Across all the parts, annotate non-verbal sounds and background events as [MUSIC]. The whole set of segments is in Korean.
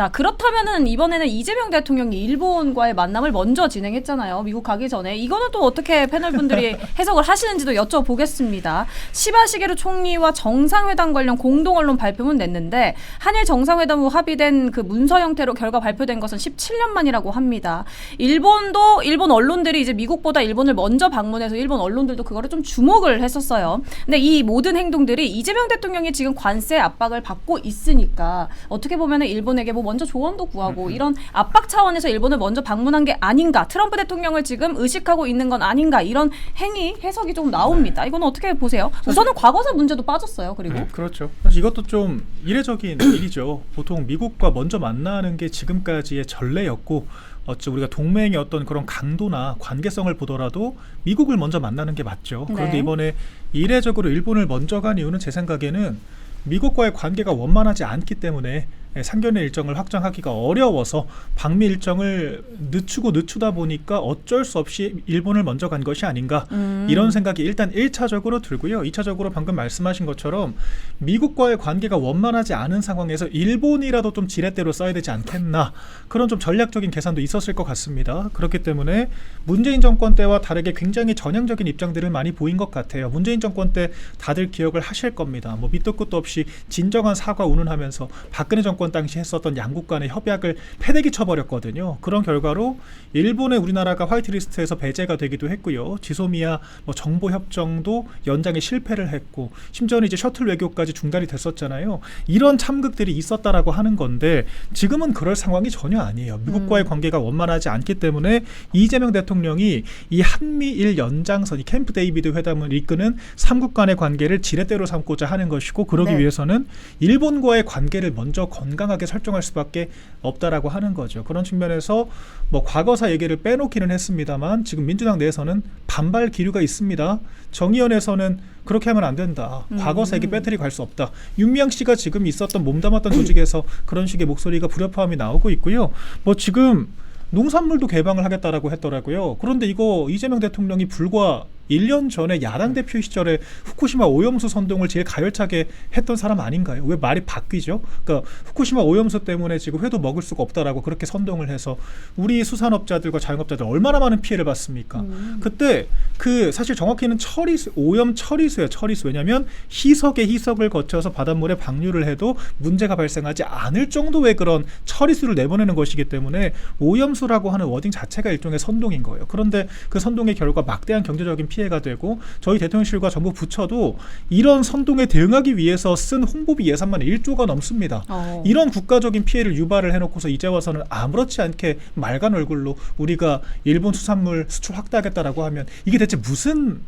자, 그렇다면은 이번에는 이재명 대통령이 일본과의 만남을 먼저 진행했잖아요. 미국 가기 전에. 이거는 또 어떻게 패널분들이 [LAUGHS] 해석을 하시는지도 여쭤보겠습니다. 시바시게루 총리와 정상회담 관련 공동 언론 발표문 냈는데 한일 정상회담 후 합의된 그 문서 형태로 결과 발표된 것은 17년 만이라고 합니다. 일본도 일본 언론들이 이제 미국보다 일본을 먼저 방문해서 일본 언론들도 그거를 좀 주목을 했었어요. 근데 이 모든 행동들이 이재명 대통령이 지금 관세 압박을 받고 있으니까 어떻게 보면은 일본에게 뭐 먼저 조언도 구하고 이런 압박 차원에서 일본을 먼저 방문한 게 아닌가 트럼프 대통령을 지금 의식하고 있는 건 아닌가 이런 행위 해석이 좀 나옵니다. 이건 어떻게 보세요? 우선은 과거사 문제도 빠졌어요. 그리고 네, 그렇죠. 사실 이것도 좀 이례적인 [CLEARS THROAT] 일이죠. 보통 미국과 먼저 만나는 게 지금까지의 전례였고 어찌 우리가 동맹의 어떤 그런 강도나 관계성을 보더라도 미국을 먼저 만나는 게 맞죠. 그런데 네. 이번에 이례적으로 일본을 먼저 간 이유는 제 생각에는 미국과의 관계가 원만하지 않기 때문에 예, 상견례 일정을 확정하기가 어려워서 방미 일정을 늦추고 늦추다 보니까 어쩔 수 없이 일본을 먼저 간 것이 아닌가 음. 이런 생각이 일단 1차적으로 들고요. 2차적으로 방금 말씀하신 것처럼 미국과의 관계가 원만하지 않은 상황에서 일본이라도 좀 지렛대로 써야 되지 않겠나 그런 좀 전략적인 계산도 있었을 것 같습니다. 그렇기 때문에 문재인 정권 때와 다르게 굉장히 전향적인 입장들을 많이 보인 것 같아요. 문재인 정권 때 다들 기억을 하실 겁니다. 뭐 밑도 끝도 없이 진정한 사과 운운하면서 박근혜 정권 당시 했었던 양국 간의 협약을 패대기 쳐버렸거든요. 그런 결과로 일본의 우리나라가 화이트리스트에서 배제가 되기도 했고요. 지소미아 뭐 정보 협정도 연장에 실패를 했고 심지어는 이제 셔틀 외교까지 중단이 됐었잖아요. 이런 참극들이 있었다라고 하는 건데 지금은 그럴 상황이 전혀 아니에요. 미국과의 관계가 원만하지 않기 때문에 이재명 대통령이 이 한미일 연장선 이 캠프 데이비드 회담을 이끄는 삼국 간의 관계를 지렛대로 삼고자 하는 것이고 그러기 네. 위해서는 일본과의 관계를 먼저 건 강하게 설정할 수밖에 없다라고 하는 거죠. 그런 측면에서 뭐 과거사 얘기를 빼놓기는 했습니다만 지금 민주당 내에서는 반발 기류가 있습니다. 정의연에서는 그렇게 하면 안 된다. 과거사 얘기 배터리 갈 수 없다. 윤미향 씨가 지금 있었던 몸담았던 조직에서 그런 식의 목소리가 불협화음이 나오고 있고요. 뭐 지금 농산물도 개방을 하겠다라고 했더라고요. 그런데 이거 이재명 대통령이 불과 1년 전에 야당 대표 시절에 후쿠시마 오염수 선동을 제일 가열차게 했던 사람 아닌가요? 왜 말이 바뀌죠? 그러니까 후쿠시마 오염수 때문에 지금 회도 먹을 수가 없다라고 그렇게 선동을 해서 우리 수산업자들과 자영업자들 얼마나 많은 피해를 봤습니까? 그때 그 사실 정확히는 처리수 오염 처리수예요. 처리수 왜냐하면 희석의 희석을 거쳐서 바닷물에 방류를 해도 문제가 발생하지 않을 정도의 그런 처리수를 내보내는 것이기 때문에 오염수라고 하는 워딩 자체가 일종의 선동인 거예요. 그런데 그 선동의 결과 막대한 경제적인 피해 가 되고 저희 대통령실과 정부 부처도 이런 선동에 대응하기 위해서 쓴 홍보비 예산만 1조가 넘습니다. 어. 이런 국가적인 피해를 유발을 해놓고서 이제 와서는 아무렇지 않게 맑은 얼굴로 우리가 일본 수산물 수출 확대하겠다라고 하면 이게 대체 무슨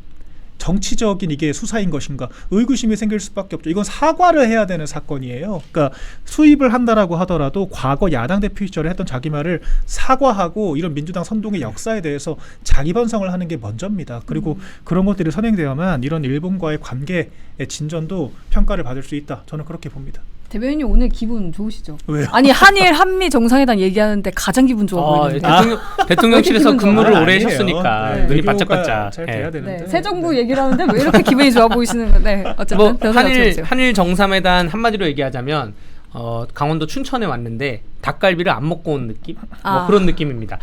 정치적인 이게 수사인 것인가 의구심이 생길 수밖에 없죠. 이건 사과를 해야 되는 사건이에요. 그러니까 수입을 한다라고 하더라도 과거 야당 대표 시절에 했던 자기 말을 사과하고 이런 민주당 선동의 역사에 대해서 자기 반성을 하는 게 먼저입니다. 그리고 그런 것들이 선행되어야만 이런 일본과의 관계의 진전도 평가를 받을 수 있다. 저는 그렇게 봅니다. 대변인님 오늘 기분 좋으시죠? 왜요? 아니 한일 한미 정상회담 얘기하는데 가장 기분 좋아 어, 보이는데. 대통령, 대통령실에서 왜 이렇게 근무를 오래? 하셨으니까 아니에요. 눈이 반짝반짝. 잘 예. 돼야 되는데. 네, 새 정부 얘기를 하는데 왜 이렇게 기분이 좋아 보이시는 건데 어쨌든 뭐 변호사 한일. 한일 정상회담 한마디로 얘기하자면 어, 강원도 춘천에 왔는데 닭갈비를 안 먹고 온 느낌? 아. 뭐 그런 느낌입니다.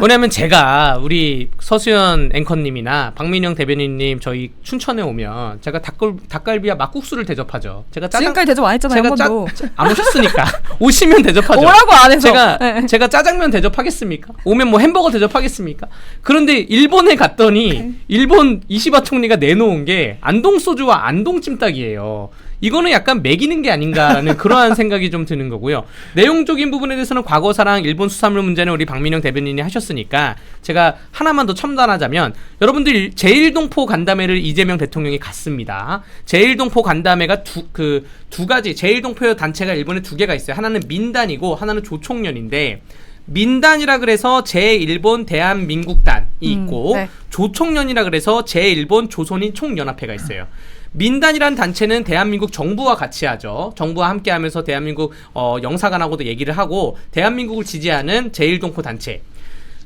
왜냐하면 제가 우리 서수연 앵커님이나 박민영 대변인님 저희 춘천에 오면 제가 닭갈 닭갈비와 막국수를 대접하죠. 제가 짜장 지금까지 대접 안 했잖아요 한 제가 번도. 짜, 안 오셨으니까 [LAUGHS] 오시면 대접하죠. 오라고 안 해서. 제가 네. 제가 짜장면 대접하겠습니까? 오면 뭐 햄버거 대접하겠습니까? 그런데 일본에 갔더니 일본 이시바 총리가 내놓은 게 안동 소주와 안동 찜닭이에요. 이거는 약간 매기는 게 아닌가라는 [LAUGHS] 그러한 생각이 좀 드는 거고요. 내용적인 부분에 대해서는 과거사랑 일본 수산물 문제는 우리 박민영 대변인이 하셨으니까 제가 하나만 더 첨단하자면 여러분들 제1동포 간담회를 이재명 대통령이 갔습니다. 제1동포 간담회가 두 그두 가지 제1동포 단체가 일본에 두 개가 있어요. 하나는 민단이고 하나는 조총련인데 민단이라 그래서 제1본 대한민국단이 있고 네. 조총련이라 그래서 제1본 조선인 총연합회가 있어요. 민단이란 단체는 대한민국 정부와 같이 하죠. 정부와 함께 하면서 대한민국 어, 영사관하고도 얘기를 하고 대한민국을 지지하는 제1동포 단체.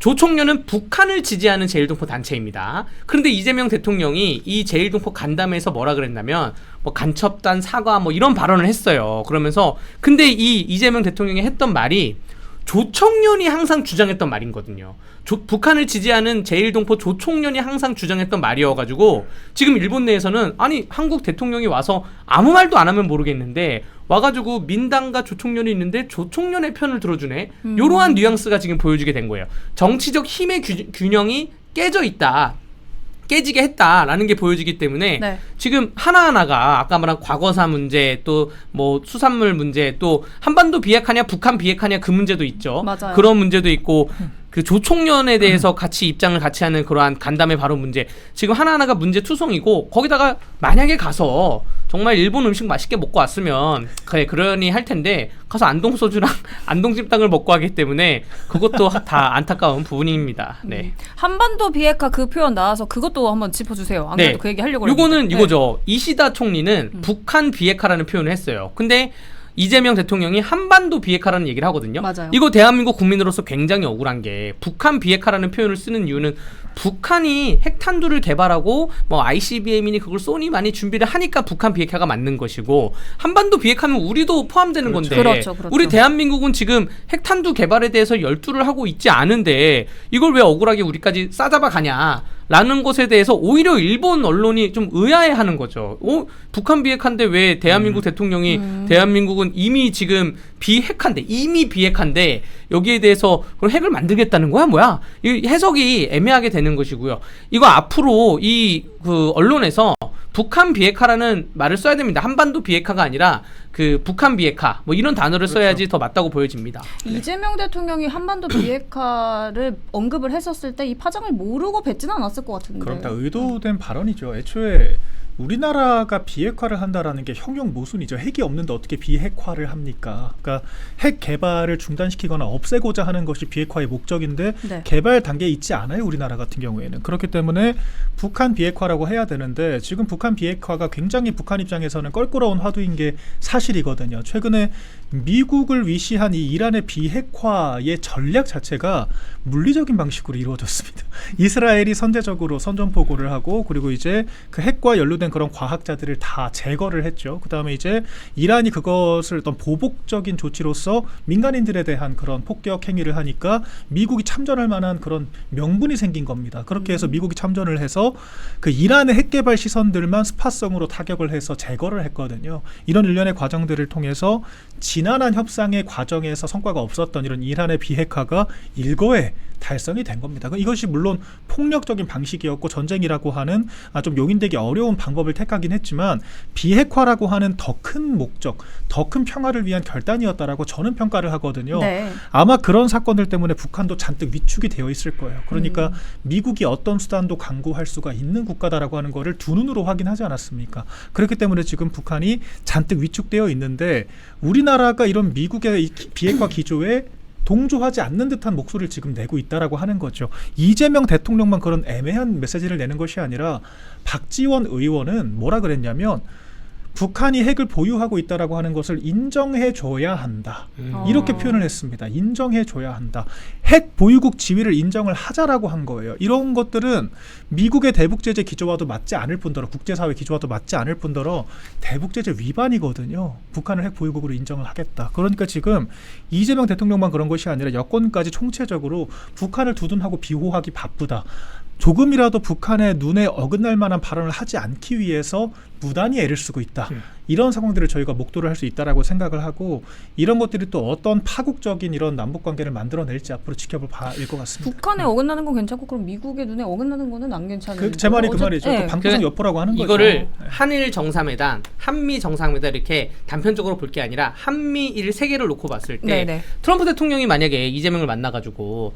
조총련은 북한을 지지하는 제일동포 단체입니다. 그런데 이재명 대통령이 이 제일동포 간담회에서 뭐라 그랬냐면 뭐 간첩단 사과 뭐 이런 발언을 했어요. 그러면서 근데 이 이재명 대통령이 했던 말이 조총련이 항상 주장했던 말이거든요. 조- 북한을 지지하는 제일동포 조총련이 항상 주장했던 말이어가지고 지금 일본 내에서는 아니 한국 대통령이 와서 아무 말도 안 하면 모르겠는데 와가지고 민당과 조총련이 있는데 조총련의 편을 들어주네. 이러한 뉘앙스가 지금 보여지게 된 거예요. 정치적 힘의 규, 균형이 깨져 있다. 깨지게 했다라는 게 보여지기 때문에 네. 지금 하나하나가 아까 말한 과거사 문제 또 뭐 수산물 문제 또 한반도 비핵화냐 북한 비핵화냐 그 문제도 있죠. 맞아요. 그런 문제도 있고 그 조총련에 대해서 같이 입장을 같이 하는 그러한 간담회 바로 문제 지금 하나하나가 문제 투성이고 거기다가 만약에 가서 정말 일본 음식 맛있게 먹고 왔으면 그래 그러니 할 텐데 가서 안동 소주랑 [LAUGHS] 안동 찜닭을 먹고 하기 때문에 그것도 [LAUGHS] 다 안타까운 부분입니다. 네. 한반도 비핵화 그 표현 나와서 그것도 한번 짚어주세요. 안 그래도 그 얘기 하려고 요거는 그랬는데. 네. 음. 이거죠. 이시다 총리는 북한 비핵화라는 표현을 했어요. 근데 이재명 대통령이 한반도 비핵화라는 얘기를 하거든요. 맞아요. 이거 대한민국 국민으로서 굉장히 억울한 게 북한 비핵화라는 표현을 쓰는 이유는 북한이 핵탄두를 개발하고 뭐 ICBM이니 그걸 쏘니 많이 준비를 하니까 북한 비핵화가 맞는 것이고 한반도 비핵화는 우리도 포함되는 그렇죠. 건데 그렇죠, 그렇죠. 우리 대한민국은 지금 핵탄두 개발에 대해서 열두를 하고 있지 않은데 이걸 왜 억울하게 우리까지 싸잡아 가냐? 라는 것에 대해서 오히려 일본 언론이 좀 의아해하는 거죠. 어, 북한 비핵화인데 왜 대한민국 대통령이 음. 대한민국은 이미 지금 비핵화인데 이미 비핵화인데 여기에 대해서 그럼 핵을 만들겠다는 거야 뭐야? 이 해석이 애매하게 되는 것이고요. 이거 앞으로 이 그 언론에서 북한 비핵화라는 말을 써야 됩니다. 한반도 비핵화가 아니라 그 북한 비핵화 뭐 이런 단어를 그렇죠. 써야지 더 맞다고 보여집니다. 이재명 대통령이 한반도 비핵화를 언급을 했었을 때 이 파장을 모르고 뱉지는 않았을 것 같은데. 그럼 다 의도된 발언이죠. 애초에 우리나라가 비핵화를 한다라는 게 형용 모순이죠. 핵이 없는데 어떻게 비핵화를 합니까? 그러니까 핵 개발을 중단시키거나 없애고자 하는 것이 비핵화의 목적인데 네. 개발 단계에 있지 않아요. 우리나라 같은 경우에는 그렇기 때문에 북한 비핵화라고 해야 되는데 지금 북한 비핵화가 굉장히 북한 입장에서는 껄끄러운 화두인 게 사실 이거든요. 최근에 미국을 위시한 이 이란의 비핵화의 전략 자체가 물리적인 방식으로 이루어졌습니다. [LAUGHS] 이스라엘이 선제적으로 선전포고를 하고 그리고 이제 그 핵과 연루된 그런 과학자들을 다 제거를 했죠. 그 다음에 이제 이란이 그것을 어떤 보복적인 조치로서 민간인들에 대한 그런 폭격 행위를 하니까 미국이 참전할 만한 그런 명분이 생긴 겁니다. 그렇게 해서 미국이 참전을 해서 그 이란의 핵 개발 시선들만 스파성으로 타격을 해서 제거를 했거든요. 이런 일련의 과정들을 통해서 지 난한 협상의 과정에서 성과가 없었던 이런 이란의 비핵화가 일거에 달성이 된 겁니다. 그 이것이 물론 폭력적인 방식이었고 전쟁이라고 하는 아, 좀 용인되기 어려운 방법을 택하긴 했지만 비핵화라고 하는 더 큰 목적, 더 큰 평화를 위한 결단이었다라고 저는 평가를 하거든요. 네. 아마 그런 사건들 때문에 북한도 잔뜩 위축이 되어 있을 거예요. 그러니까 음. 미국이 어떤 수단도 강구할 수가 있는 국가다라고 하는 거를 두 눈으로 확인하지 않았습니까? 그렇기 때문에 지금 북한이 잔뜩 위축되어 있는데 우리나라 가 이런 미국의 비핵화 기조에 동조하지 않는 듯한 목소리를 지금 내고 있다라고 하는 거죠. 이재명 대통령만 그런 애매한 메시지를 내는 것이 아니라 박지원 의원은 뭐라 그랬냐면 북한이 핵을 보유하고 있다라고 하는 것을 인정해 줘야 한다. 어. 이렇게 표현을 했습니다. 인정해 줘야 한다. 핵 보유국 지위를 인정을 하자라고 한 거예요. 이런 것들은 미국의 대북 제재 기조와도 맞지 않을 뿐더러 국제사회 기조와도 맞지 않을 뿐더러 대북 제재 위반이거든요. 북한을 핵 보유국으로 인정을 하겠다. 그러니까 지금 이재명 대통령만 그런 것이 아니라 여권까지 총체적으로 북한을 두둔하고 비호하기 바쁘다. 조금이라도 북한의 눈에 어긋날 만한 발언을 하지 않기 위해서 무단히 애를 쓰고 있다. 음. 이런 상황들을 저희가 목도를 할 수 있다라고 생각을 하고 이런 것들이 또 어떤 파국적인 이런 남북 관계를 만들어낼지 앞으로 지켜볼 바일 것 같습니다. 북한에 어긋나는 건 괜찮고 그럼 미국의 눈에 어긋나는 거는 안 괜찮은. 그, 제 말이 그 어째- 말이죠. 네. 또 방구석 그 여포라고 하는 거죠. 이거를 네. 한일 정상회담, 한미 정상회담 이렇게 단편적으로 볼 게 아니라 한미일 세 개를 놓고 봤을 때 네네. 트럼프 대통령이 만약에 이재명을 만나가지고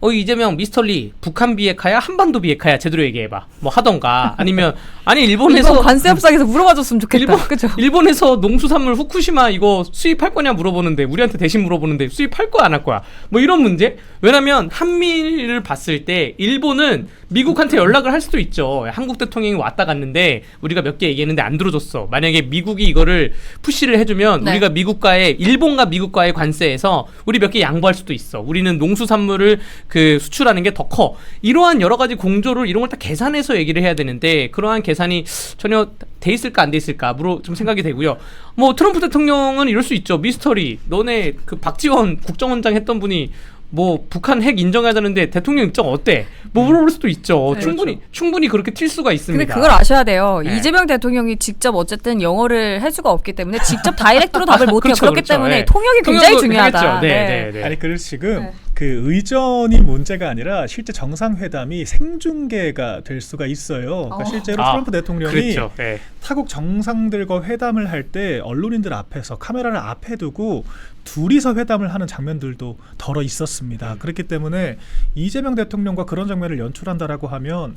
어 이재명 미스터리 북한 비핵화야? 한반도 비핵화야? 제대로 얘기해봐. 뭐 하던가. 아니면 아니 일본에서 이번 관세 협상에서 물어봐줬으면 좋겠다. 일본 그죠? 일본에서 농수산물 후쿠시마 이거 수입할 거냐 물어보는데 우리한테 대신 물어보는데 수입할 거야 안 할 거야? 뭐 이런 문제? 왜냐면 한미를 봤을 때 일본은 미국한테 연락을 할 수도 있죠. 한국 대통령이 왔다 갔는데 우리가 몇 개 얘기했는데 안 들어줬어. 만약에 미국이 이거를 푸시를 해주면 네. 우리가 미국과의 일본과 미국과의 관세에서 우리 몇 개 양보할 수도 있어. 우리는 농수산물을 그 수출하는 게 더 커. 이러한 여러 가지 공조를 이런 걸 다 계산해서 얘기를 해야 되는데 그러한 계산이 전혀 돼 있을까 안 돼 있을까 물어 좀 생각이 되고요. 뭐 트럼프 대통령은 이럴 수 있죠. 미스터리. 너네 그 박지원 국정원장 했던 분이 뭐 북한 핵 인정해야 되는데 대통령 입장 어때? 뭐 물어볼 수도 있죠. 네. 충분히 충분히 그렇게 튈 수가 있습니다. 근데 그걸 아셔야 돼요. 네. 이재명 대통령이 직접 어쨌든 영어를 할 수가 없기 때문에 직접 다이렉트로 답을 못 해요. 그렇죠, 그렇기 그렇죠. 때문에 네. 통역이 굉장히 중요하다. 하겠죠. 네, 네, 네. 아니 그래서 지금 네. 그 의전이 문제가 아니라 실제 정상회담이 생중계가 될 수가 있어요. 그러니까 어. 실제로 아, 트럼프 대통령이 그렇죠. 네. 타국 정상들과 회담을 할 때 언론인들 앞에서 카메라를 앞에 두고 둘이서 회담을 하는 장면들도 덜어 있었습니다. 음. 그렇기 때문에 이재명 대통령과 그런 장면을 연출한다라고 하면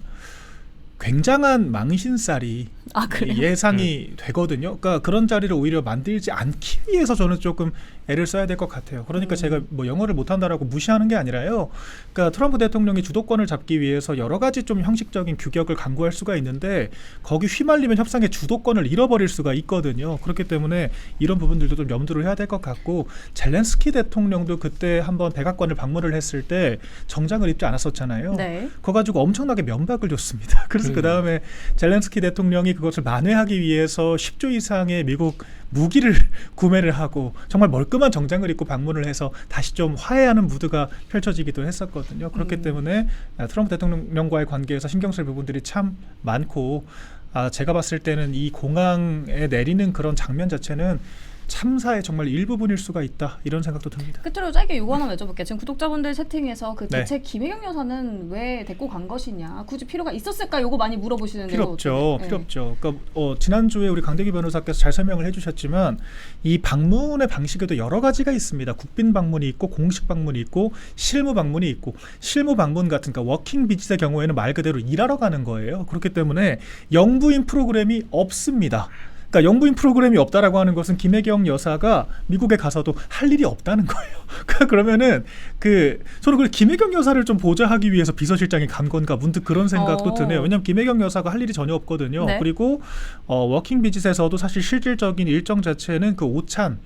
굉장한 망신살이 아? 예상이 음. 되거든요. 그러니까 그런 자리를 오히려 만들지 않기 위해서 저는 조금 애를 써야 될 것 같아요. 그러니까 음. 제가 뭐 영어를 못한다라고 무시하는 게 아니라요. 그러니까 트럼프 대통령이 주도권을 잡기 위해서 여러 가지 좀 형식적인 규격을 강구할 수가 있는데 거기 휘말리면 협상의 주도권을 잃어버릴 수가 있거든요. 그렇기 때문에 이런 부분들도 좀 염두를 해야 될 것 같고 젤렌스키 대통령도 그때 한번 백악관을 방문을 했을 때 정장을 입지 않았었잖아요. 네. 그거 가지고 엄청나게 면박을 줬습니다. [LAUGHS] 그래서 음. 그 다음에 젤렌스키 대통령이 그것을 만회하기 위해서 10조 이상의 미국 무기를 [LAUGHS] 구매를 하고 정말 멀끔한 정장을 입고 방문을 해서 다시 좀 화해하는 무드가 펼쳐지기도 했었거든요. 그렇기 음. 때문에 아, 트럼프 대통령과의 관계에서 신경 쓸 부분들이 참 많고 아, 제가 봤을 때는 이 공항에 내리는 그런 장면 자체는 참사의 정말 일부분일 수가 있다 이런 생각도 듭니다. 끝으로 짧게 요거 하나 여쭤볼게요. 지금 구독자분들 채팅에서 그 네. 대체 김혜경 여사는 왜 데리고 간 것이냐, 굳이 필요가 있었을까? 요거 많이 물어보시는데요. 필요 없죠. 네. 필요 없죠. 그러니까 어, 지난주에 우리 강대기 변호사께서 잘 설명을 해주셨지만 이 방문의 방식에도 여러 가지가 있습니다. 국빈 방문이 있고 공식 방문이 있고 실무 방문이 있고 실무 방문 같은 그러니까 워킹 비즈의 경우에는 말 그대로 일하러 가는 거예요. 그렇기 때문에 영부인 프로그램이 없습니다. 그러니까 영부인 프로그램이 없다라고 하는 것은 김혜경 여사가 미국에 가서도 할 일이 없다는 거예요. [LAUGHS] 그러니까 그러면은 그 저는 그 김혜경 여사를 좀 보좌하기 위해서 비서실장이 간 건가 문득 그런 생각도 어. 드네요. 왜냐하면 김혜경 여사가 할 일이 전혀 없거든요. 네. 그리고 어, 워킹 비즈에서도 사실 실질적인 일정 자체는 그 오찬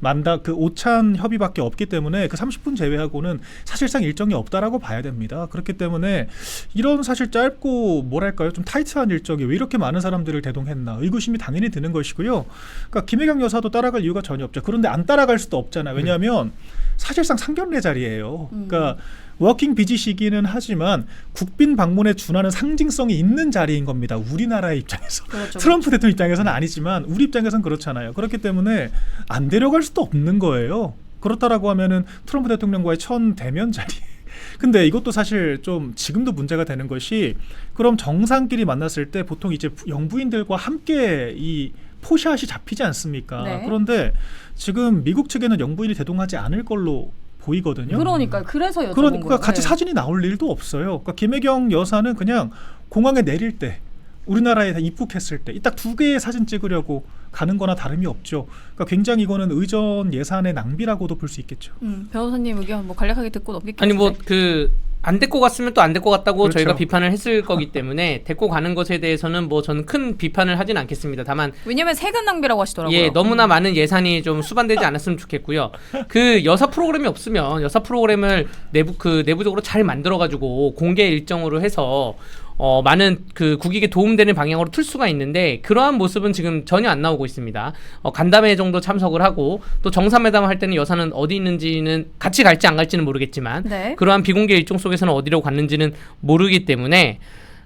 만다 그 오찬 협의밖에 없기 때문에 그 30분 제외하고는 사실상 일정이 없다라고 봐야 됩니다. 그렇기 때문에 이런 사실 짧고 뭐랄까요 좀 타이트한 일정이 왜 이렇게 많은 사람들을 대동했나 의구심이 당연히 드는 것이고요. 그러니까 김혜경 여사도 따라갈 이유가 전혀 없죠. 그런데 안 따라갈 수도 없잖아요. 왜냐하면 사실상 상견례 자리예요. 음. 그러니까 워킹 비지시기는 하지만 국빈 방문에 준하는 상징성이 있는 자리인 겁니다. 우리나라의 입장에서. 그렇죠. 트럼프 대통령 입장에서는 아니지만 우리 입장에서는 그렇잖아요. 그렇기 때문에 안 데려갈 수도 없는 거예요. 그렇다라고 하면은 트럼프 대통령과의 첫 대면 자리. [LAUGHS] 근데 이것도 사실 좀 지금도 문제가 되는 것이 그럼 정상끼리 만났을 때 보통 이제 부- 영부인들과 함께 이 포샷이 잡히지 않습니까? 네. 그런데 지금 미국 측에는 영부인이 대동하지 않을 걸로 보이거든요. 그러니까 그래서 여쭤본 그러니까 거예요. 같이 네. 사진이 나올 일도 없어요. 그러니까 김혜경 여사는 그냥 공항에 내릴 때 우리나라에 다 입국했을 때 이 딱 두 개의 사진 찍으려고 가는 거나 다름이 없죠. 그러니까 굉장히 이거는 의전 예산의 낭비라고도 볼 수 있겠죠. 음, 변호사님 의견 뭐 간략하게 듣고 넘길게요. 아니 뭐 그 안 데리고 갔으면 또 안 데리고 갔다고 그렇죠. 저희가 비판을 했을 거기 때문에 데리고 가는 것에 대해서는 뭐 저는 큰 비판을 하진 않겠습니다. 다만 왜냐면 세금 낭비라고 하시더라고요. 예 너무나 많은 예산이 좀 수반되지 않았으면 좋겠고요. 그 여사 프로그램이 없으면 여사 프로그램을 내부 그 내부적으로 잘 만들어 가지고 공개 일정으로 해서 어 많은 그 국익에 도움되는 방향으로 틀 수가 있는데 그러한 모습은 지금 전혀 안 나오고 있습니다. 어, 간담회 정도 참석을 하고 또 정상회담 할 때는 여사는 어디 있는지는 같이 갈지 안 갈지는 모르겠지만 네. 그러한 비공개 일정 속에서는 어디로 갔는지는 모르기 때문에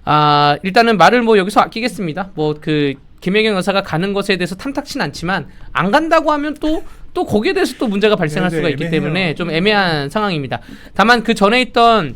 아 일단은 말을 뭐 여기서 아끼겠습니다. 뭐그 김혜경 여사가 가는 것에 대해서 탐탁치는 않지만 안 간다고 하면 또 또 거기에 대해서 또 문제가 발생할 네, 네, 수가 있기 애매해요. 때문에 좀 애매한 상황입니다. 다만 그 전에 있던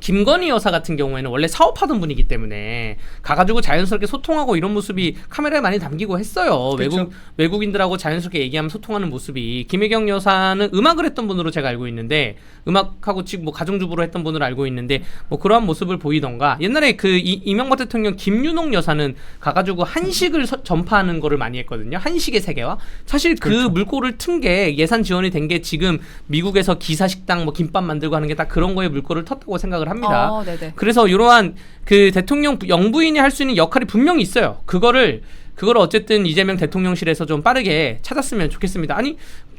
김건희 여사 같은 경우에는 원래 사업하던 분이기 때문에 가가지고 자연스럽게 소통하고 이런 모습이 카메라에 많이 담기고 했어요. 그렇죠. 외국 외국인들하고 자연스럽게 얘기하면 소통하는 모습이 김혜경 여사는 음악을 했던 분으로 제가 알고 있는데 음악하고 지금 뭐 가정주부로 했던 분으로 알고 있는데 뭐 그러한 모습을 보이던가 옛날에 그 이, 이명박 대통령 김윤옥 여사는 가가지고 한식을 서- 전파하는 거를 많이 했거든요. 한식의 세계와 사실 그 그렇죠. 물꼬를 튼 게 예산 지원이 된 게 지금 미국에서 기사 식당 뭐 김밥 만들고 하는 게 다 그런 거에 물꼬를 텄다고 생각을 합니다. 어. 그래서 이러한 그 대통령 영부인이 할 수 있는 역할이 분명히 있어요. 그거를 그거를 어쨌든 이재명 대통령실에서 좀 빠르게 찾았으면 좋겠습니다. 아니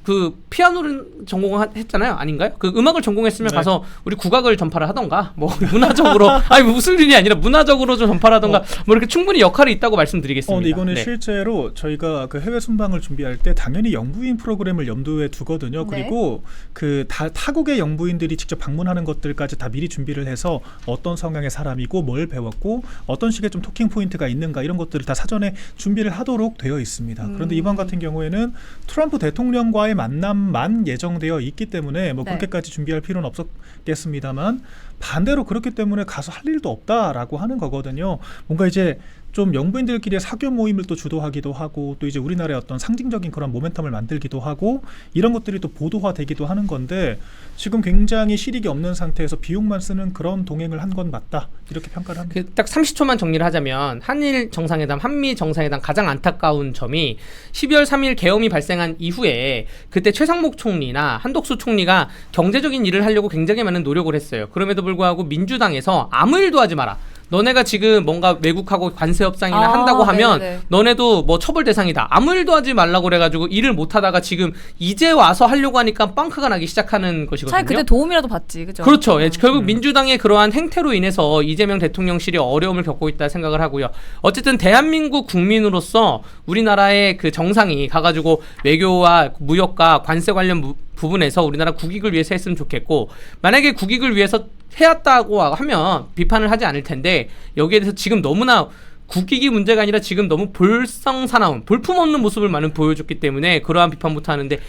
그 피아노를 전공했잖아요, 아닌가요? 그 음악을 전공했으면 네. 가서 우리 국악을 전파를 하던가, 뭐 [LAUGHS] 문화적으로 아니 무슨 일이 아니라 문화적으로 좀 전파를 하던가, 뭐 이렇게 충분히 역할이 있다고 말씀드리겠습니다. 어, 근데 이거는 네. 실제로 저희가 그 해외 순방을 준비할 때 당연히 영부인 프로그램을 염두에 두거든요. 네. 그리고 그 다, 타국의 영부인들이 직접 방문하는 것들까지 다 미리 준비를 해서 어떤 성향의 사람이고 뭘 배웠고 어떤 식의 좀 토킹 포인트가 있는가 이런 것들을 다 사전에 준비를 하도록 되어 있습니다. 그런데 음. 이번 같은 경우에는 트럼프 대통령과의 만남만 예정되어 있기 때문에 뭐 네. 그렇게까지 준비할 필요는 없었겠습니다만 반대로 그렇기 때문에 가서 할 일도 없다라고 하는 거거든요. 뭔가 이제 좀 영부인들끼리의 사교 모임을 또 주도하기도 하고 또 이제 우리나라의 어떤 상징적인 그런 모멘텀을 만들기도 하고 이런 것들이 또 보도화되기도 하는 건데 지금 굉장히 실익이 없는 상태에서 비용만 쓰는 그런 동행을 한 건 맞다 이렇게 평가를 합니다. 그 딱 30초만 정리를 하자면 한일 정상회담, 한미 정상회담 가장 안타까운 점이 12월 3일 계엄이 발생한 이후에 그때 최상목 총리나 한독수 총리가 경제적인 일을 하려고 굉장히 많은 노력을 했어요. 그럼에도 불구하고 민주당에서 아무 일도 하지 마라. 너네가 지금 뭔가 외국하고 관세 협상이나 아, 한다고 하면 네네네. 너네도 뭐 처벌 대상이다. 아무 일도 하지 말라고 그래가지고 일을 못 하다가 지금 이제 와서 하려고 하니까 빵크가 나기 시작하는 것이거든요. 차라리 그때 도움이라도 받지, 그죠? 그렇죠. 예, 결국 민주당의 그러한 행태로 인해서 이재명 대통령실이 어려움을 겪고 있다 생각을 하고요. 어쨌든 대한민국 국민으로서 우리나라의 그 정상이 가가지고 외교와 무역과 관세 관련 무- 부분에서 우리나라 국익을 위해서 했으면 좋겠고 만약에 국익을 위해서 해왔다고 하면 비판을 하지 않을 텐데 여기에 대해서 지금 너무나 국익이 문제가 아니라 지금 너무 볼썽사나운 볼품없는 모습을 많이 보여줬기 때문에 그러한 비판부터 하는데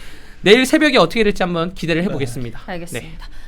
내일 새벽에 어떻게 될지 한번 기대를 해보겠습니다. 알겠습니다.